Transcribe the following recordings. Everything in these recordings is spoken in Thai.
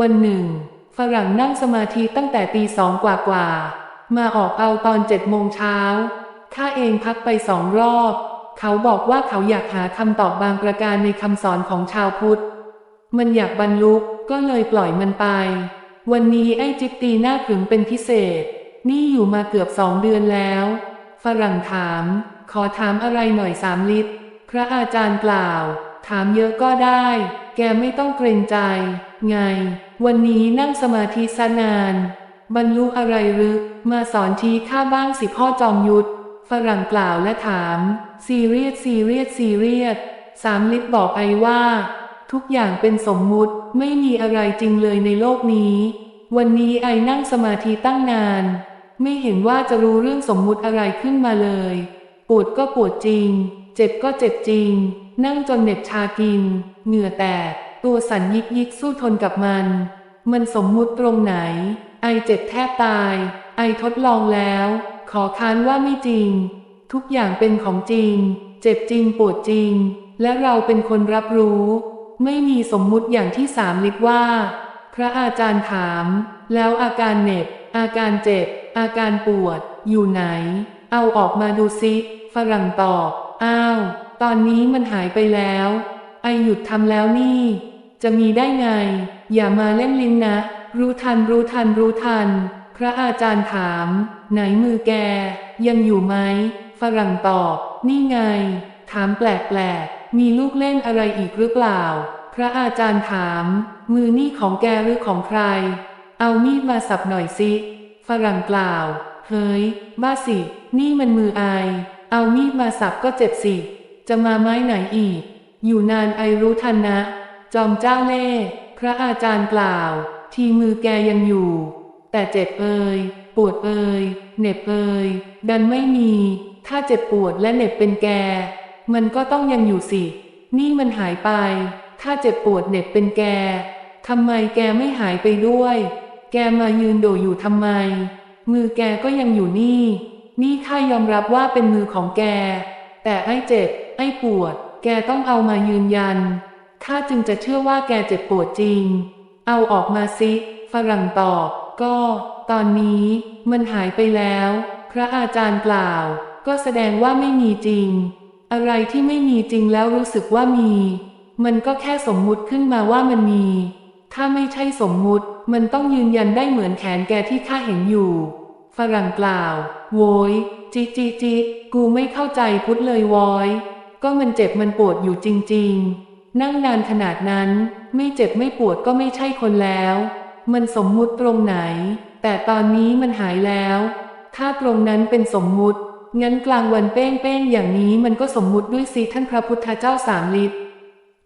วันหนึ่ง ฝรั่งนั่งสมาธิตั้งแต่ตีสองกว่ากว่าๆมาออกเอาตอนเจ็ดโมงเช้าข้าเองพักไปสองรอบ เขาบอกว่าเขาอยากหาคำตอบบางประการในคำสอนของชาวพุทธ มันอยากบรรลุก็เลยปล่อยมันไป วันนี้ไอ้จิ๊บตีหน้าขึงเป็นพิเศษ นี่อยู่มาเกือบสองเดือนแล้ว ฝรั่งถาม ขอถามอะไรหน่อยสามลิตร พระอาจารย์กล่าว ถามเยอะก็ได้ แกไม่ต้องเกรงใจ ไง วันนี้นั่งสมาธิสนาน บรรลุอะไรหรือมาสอนทีข้าบ้างสิพ่อจอมยุทธฝรั่งกล่าวและถาม ซีเรียสซีเรียสซีเรียสสามลิตรบอกไอว่า ทุกอย่างเป็นสมมุติไม่มีอะไรจริงเลยในโลกนี้ วันนี้ไอนั่งสมาธิตั้งนาน ไม่เห็นว่าจะรู้เรื่องสมมุติอะไรขึ้นมาเลย ปวดก็ปวดจริง เจ็บก็เจ็บจริง นั่งจนเหน็บชากิน เหงื่อแตก ตัวสั่นยิกยิกสู้ทนกับมัน มันสมมุติตรงไหน ไอเจ็บแทบตาย ไอทดลองแล้ว ขอค้านว่าไม่จริง ทุกอย่างเป็นของจริง เจ็บจริงปวดจริง และเราเป็นคนรับรู้ ไม่มีสมมุติอย่างที่สามลิกว่า พระอาจารย์ถาม แล้วอาการเหน็บ อาการเจ็บ อาการปวด อยู่ไหน เอาออกมาดูซิฝรั่งตอบ อ้าว ตอนนี้มันหายไปแล้ว ไอหยุดทำแล้วนี่ จะมีได้ไง อย่ามาเล่นลิ้นนะ รู้ทันรู้ทันรู้ทัน พระอาจารย์ถาม ไหนมือแก ยังอยู่ไหม ฝรั่งตอบ นี่ไง ถามแปลกๆ มีลูกเล่นอะไรอีกหรือเปล่า พระอาจารย์ถาม มือนี่ของแกหรือของใคร เอามีดมาสับหน่อยสิ ฝรั่งกล่าว เฮ้ย บ้าสิ นี่มันมืออายเอามีดมาสับก็เจ็บสิ จะมาไม้ไหนอีก อยู่นานไอรู้ทันนะ จอมเจ้าเล่ห์พระอาจารย์กล่าว ทีมือแกยังอยู่ แต่เจ็บเอ่ยปวดเอ่ยเหน็บเอ่ยดันไม่มี ถ้าเจ็บปวดและเหน็บเป็นแก มันก็ต้องยังอยู่สิ นี่มันหายไป ถ้าเจ็บปวดเหน็บเป็นแกทำไมแกไม่หายไปด้วย แกมายืนโดอยู่ทำไม มือแกก็ยังอยู่นี่ นี่ข้ายอมรับว่าเป็นมือของแก แต่ไอ้เจ็บ ไอ้ปวด แกต้องเอามายืนยัน ข้าจึงจะเชื่อว่าแกเจ็บปวดจริง เอาออกมาสิฝรั่งตอบ ก็ ตอนนี้มันหายไปแล้ว พระอาจารย์กล่าว ก็แสดงว่าไม่มีจริง อะไรที่ไม่มีจริงแล้วรู้สึกว่ามี มันก็แค่สมมุติขึ้นมาว่ามันมี ถ้าไม่ใช่สมมุติ มันต้องยืนยันได้เหมือนแขนแกที่ข้าเห็นอยู่ ฝรั่งกล่าว โวยจิจิจิกูไม่เข้าใจพุทธเลยวอย ก็มันเจ็บมันปวดอยู่จริง ๆ นั่งนานขนาดนั้น ไม่เจ็บไม่ปวดก็ไม่ใช่คนแล้ว มันสมมุติตรงไหน แต่ตอนนี้มันหายแล้ว ถ้าตรงนั้นเป็นสมมุติ งั้นกลางวันเป้งๆอย่างนี้มันก็สมมุติด้วยสิท่านพระพุทธเจ้าสามฤทธิ์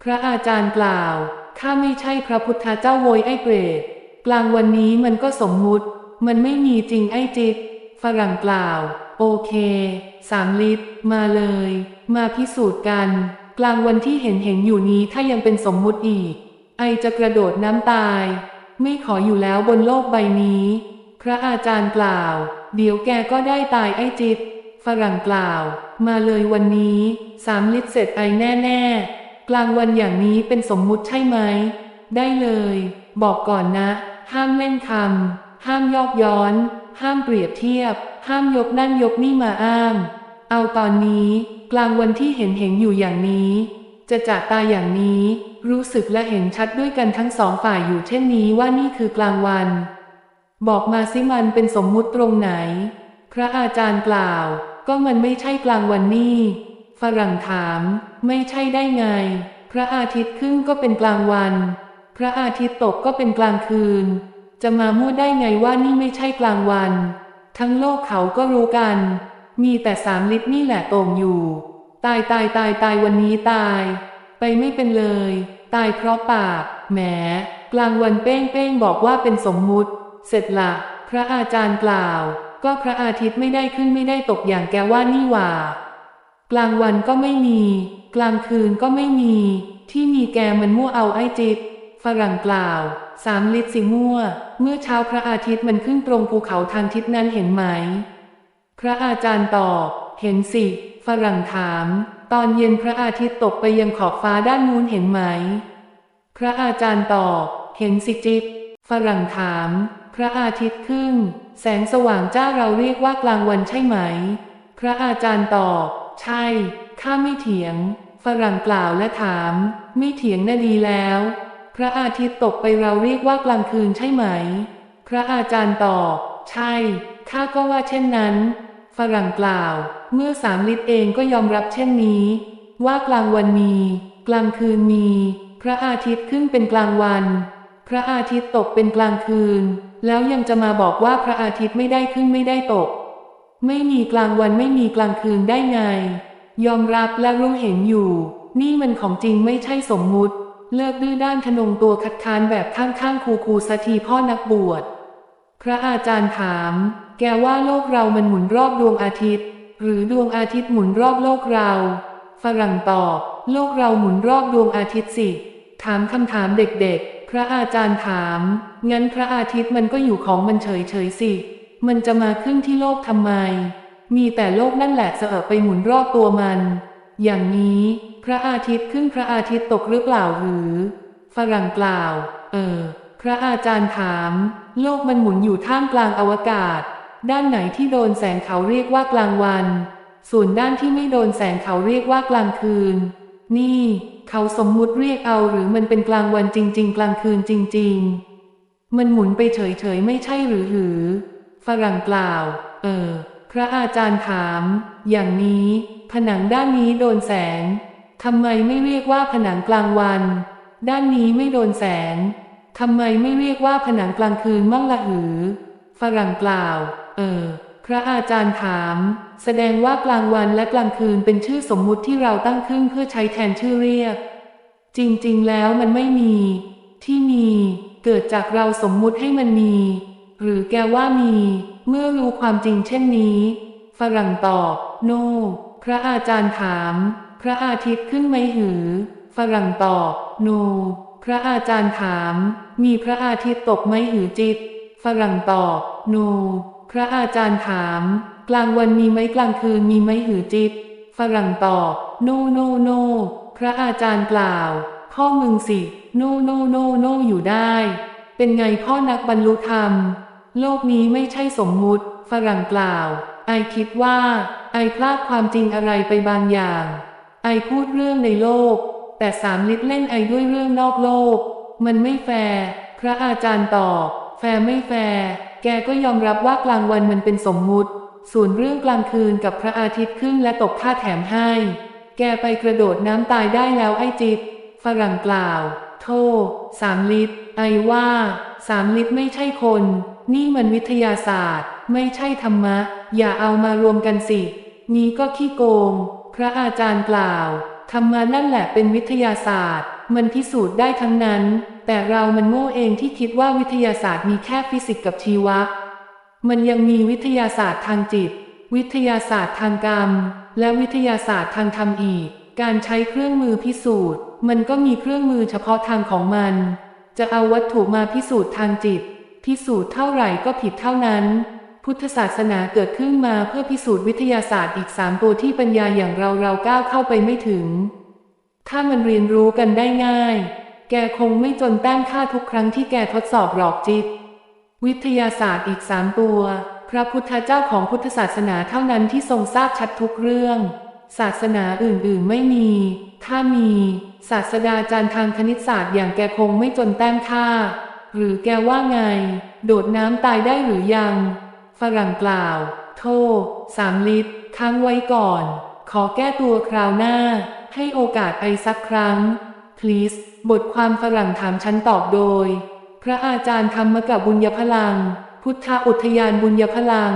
พระอาจารย์กล่าวข้าไม่ใช่พระพุทธเจ้าโวยไอ้เปรตกลางวันนี้มันก็สมมุติ มันไม่มีจริงไอ้จิตฝรั่งกล่าว โอเค สามลิตร มาเลย มาพิสูจน์กัน กลางวันที่เห็นเห็นอยู่นี้ถ้ายังเป็นสมมุติอีก ไอจะกระโดดน้ำตาย ไม่ขออยู่แล้วบนโลกใบนี้ พระอาจารย์กล่าว เดี๋ยวแกก็ได้ตายไอจิต ฝรั่งกล่าว มาเลยวันนี้สามลิตรเสร็จไอแน่ๆ กลางวันอย่างนี้เป็นสมมุติใช่ไหม ได้เลย บอกก่อนนะ ห้ามเล่นคำห้ามยอกย้อน ห้ามเปรียบเทียบ ห้ามยกนั่นยกนี่มาอ้าง เอาตอนนี้ กลางวันที่เห็นเห็นอยู่อย่างนี้ จะจากตาอย่างนี้ รู้สึกและเห็นชัดด้วยกันทั้งสองฝ่ายอยู่เช่นนี้ว่านี่คือกลางวัน บอกมาสิมันเป็นสมมุติตรงไหน พระอาจารย์กล่าว ก็มันไม่ใช่กลางวันนี่ฝรั่งถาม ไม่ใช่ได้ไง พระอาทิตย์ขึ้นก็เป็นกลางวัน พระอาทิตย์ตกก็เป็นกลางคืน จะมาพูดได้ไงว่านี่ไม่ใช่กลางวัน ทั้งโลกเขาก็รู้กัน มีแต่สามลิตรนี่แหละโต่งอยู่ ตายตายตายตายวันนี้ตาย ไปไม่เป็นเลย ตายเพราะปาก แหม กลางวันเป้งเป้งบอกว่าเป็นสมมุติ เสร็จละ พระอาจารย์กล่าว ก็พระอาทิตย์ไม่ได้ขึ้นไม่ได้ตกอย่างแกว่านี่หว่า กลางวันก็ไม่มี กลางคืนก็ไม่มี ที่มีแกมันมั่วเอาไอ้จิตฝรั่งกล่าว สามลิตรสิมั่ว เมื่อเช้าพระอาทิตย์มันขึ้นตรงภูเขาทางทิศนั้นเห็นไหม พระอาจารย์ตอบ เห็นสิ ฝรั่งถาม ตอนเย็นพระอาทิตย์ตกไปยังขอบฟ้าด้านนู้นเห็นไหม พระอาจารย์ตอบ เห็นสิจิตฝรั่งถาม พระอาทิตย์ขึ้น แสงสว่างจ้าเราเรียกว่ากลางวันใช่ไหม พระอาจารย์ตอบ ใช่ ข้าไม่เถียง ฝรั่งกล่าวและถาม ไม่เถียงน่ะดีแล้ว พระอาทิตย์ตกไปเราเรียกว่ากลางคืนใช่ไหม พระอาจารย์ตอบ ใช่ ข้าก็ว่าเช่นนั้น ฝรั่งกล่าว เมื่อสามลิตรเองก็ยอมรับเช่นนี้ ว่ากลางวันมี กลางคืนมี พระอาทิตย์ขึ้นเป็นกลางวัน พระอาทิตย์ตกเป็นกลางคืน แล้วยังจะมาบอกว่าพระอาทิตย์ไม่ได้ขึ้นไม่ได้ตก ไม่มีกลางวันไม่มีกลางคืนได้ไง ยอมรับและรู้เห็นอยู่ นี่มันของจริงไม่ใช่สมมุติ เลิกดื้อด้านทนงตัวคัดค้านแบบข้างๆครูๆสักทีพ่อนักบวชพระอาจารย์ถาม แกว่าโลกเรามันหมุนรอบดวงอาทิตย์ หรือดวงอาทิตย์หมุนรอบโลกเรา ฝรั่งตอบ โลกเราหมุนรอบดวงอาทิตย์สิ ถามคำถามเด็กๆ พระอาจารย์ถาม งั้นพระอาทิตย์มันก็อยู่ของมันเฉยๆสิ มันจะมาขึ้นที่โลกทำไม มีแต่โลกนั่นแหละเสอะไปหมุนรอบตัวมัน อย่างนี้ พระอาทิตย์ขึ้นพระอาทิตย์ตกหรือเปล่าหรือ ฝรั่งกล่าว เออ พระอาจารย์ถาม โลกมันหมุนอยู่ท่ามกลางอวกาศ ด้านไหนที่โดนแสงเขาเรียกว่ากลางวัน ส่วนด้านที่ไม่โดนแสงเขาเรียกว่ากลางคืน นี่ เขาสมมุติเรียกเอาหรือมันเป็นกลางวันจริง ๆ กลางคืนจริง ๆ มันหมุนไปเฉยๆไม่ใช่หรือหรือ ฝรั่งกล่าว เออ พระอาจารย์ถาม อย่างนี้ ผนังด้านนี้โดนแสงทำไมไม่เรียกว่าผนังกลางวัน ด้านนี้ไม่โดนแสงทำไมไม่เรียกว่าผนังกลางคืนมั่งละหือ ฝรั่งกล่าว เออ พระอาจารย์ถาม แสดงว่ากลางวันและกลางคืนเป็นชื่อสมมุติที่เราตั้งขึ้นเพื่อใช้แทนชื่อเรียก จริงๆ แล้วมันไม่มี ที่มีเกิดจากเราสมมุติให้มันมี หรือแกว่ามี เมื่อรู้ความจริงเช่นนี้ ฝรั่งตอบ โนพระอาจารย์ถาม พระอาทิตย์ขึ้นไหมหือ ฝรั่งตอบ โนพระอาจารย์ถาม มีพระอาทิตย์ตกไหมหือจิต ฝรั่งตอบ โนพ ระอาจารย์ถาม กลางวันมีไหมกลางคืนมีไหมหือจิตฝรั่งตอบ โนโนโน พระอาจารย์กล่าว พ่อมึงสิ โนโนโนโนอยู่ได้ เป็นไงพ่อนักบรรลุธรรม โลกนี้ไม่ใช่สมมุติ ฝรั่งกล่าว ไอคิดว่า ไอพลาดความจริงอะไรไปบางอย่าง ไอพูดเรื่องในโลก แต่สามลิตรเล่นไอด้วยเรื่องนอกโลก มันไม่แฟร์ พระอาจารย์ตอบ แฟร์ไม่แฟร์ แกก็ยอมรับว่ากลางวันมันเป็นสมมุติ ส่วนเรื่องกลางคืนกับพระอาทิตย์ขึ้นและตกค่าแถมให้ แกไปกระโดดน้ำตายได้แล้วไอ้จิตฝรั่งกล่าว โทษสามลิตร ไอว่าสามลิตรไม่ใช่คน นี่มันวิทยาศาสตร์ ไม่ใช่ธรรมะ อย่าเอามารวมกันสิ นี้ก็ขี้โกง พระอาจารย์กล่าว ธรรมะนั่นแหละเป็นวิทยาศาสตร์ มันพิสูจน์ได้ทั้งนั้น แต่เรามันโง่เองที่คิดว่าวิทยาศาสตร์มีแค่ฟิสิกส์กับชีวะ มันยังมีวิทยาศาสตร์ทางจิต วิทยาศาสตร์ทางกรรม และวิทยาศาสตร์ทางธรรมอีก การใช้เครื่องมือพิสูจน์ มันก็มีเครื่องมือเฉพาะทางของมัน จะเอาวัตถุมาพิสูจน์ทางจิต พิสูจน์เท่าไหร่ก็ผิดเท่านั้น พุทธศาสนาเกิดขึ้นมาเพื่อพิสูจน์วิทยาศาสตร์อีกสามตัวที่ปัญญาอย่างเราเราก้าวเข้าไปไม่ถึง ถ้ามันเรียนรู้กันได้ง่าย แกคงไม่จนแต้มค่าทุกครั้งที่แกทดสอบหลอกจิต วิทยาศาสตร์อีกสามตัว พระพุทธเจ้าของพุทธศาสนาเท่านั้นที่ทรงทราบชัดทุกเรื่อง ศาสนาอื่นๆไม่มี ถ้ามี ศาสดาจารย์ทางคณิตศาสตร์อย่างแกคงไม่จนแต้มค่า หรือแกว่าไง โดดน้ำตายได้หรือยัง ฝรั่งกล่าว โทษสามลิตรค้างไว้ก่อน ขอแก้ตัวคราวหน้า ให้โอกาสไปสักครั้ง please บทความฝรั่งถามฉันตอบโดย พระอาจารย์ธรรมกับบุญยพลัง พุทธอุทยานบุญยพลัง